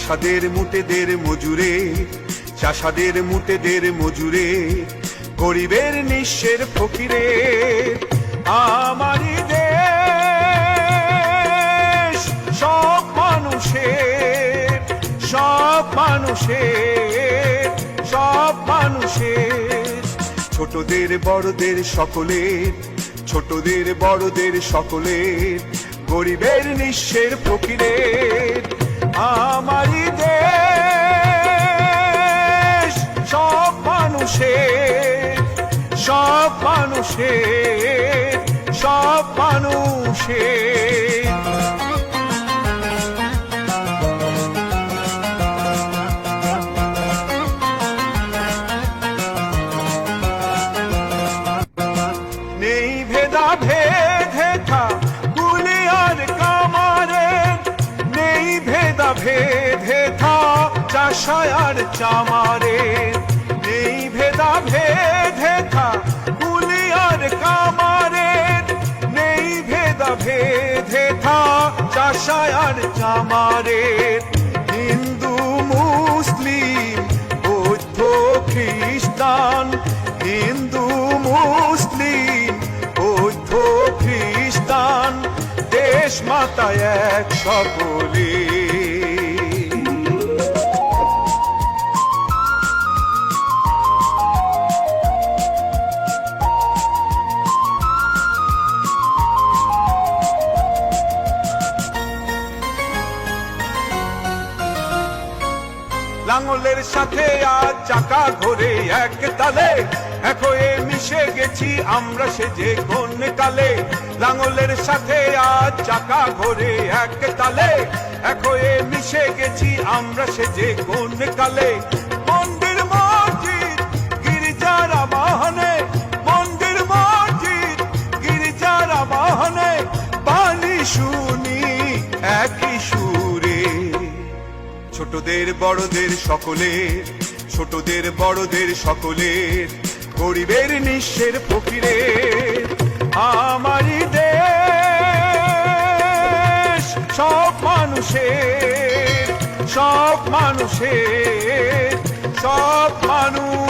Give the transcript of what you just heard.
চাষাদের মুটেদের মজুরে, চাষাদের মুটেদের মজুরে, গরিবের নিঃস্বের ফকিরে, আমারই দেশ, সব মানুষের সব মানুষের সব মানুষের। ছোটদের বড়দের সকলের, ছোটদের বড়দের সকলের, গরিবের নিঃস্বের ফকিরের আমারই দেশ সব মানুষের সব মানুষের সব মানুষের। ভেদা থা, চাষায় আর চামারে। নেই ভেদা ভেদে থা গুলি আর কামারে। নেই ভেদা ভেদে থা, চাষায় আর চামারে। হিন্দু, মুসলিম, বৌদ্ধ, খ্রিস্টান, হিন্দু, মুসলিম, বৌদ্ধ, খ্রিস্টান, দেশ মাতা এক সকলে। লাঙলের সাথে আজ চাকা ঘোরে এক তালে। এক হয়ে মিশে গেছি আমরা সে যে কোন কালে। লাঙলের সাথে আজ চাকা ঘোরে এক তালে। এক হয়ে মিশে গেছি আমরা সে যে কোন কালে। মন্দির মসজিদ, গির্জার বাহনে মন্দির মসজিদ, গির্জার বাহনে বাণী শুনি, একই সুরে ছোটদের, বড়দের সকলের, ছোটদের, বড়দের সকলের, গরিবের নিঃস্বের ফকিরের, আমারই দেশ, সব মানুষের সব মানুষের, সব মানুষ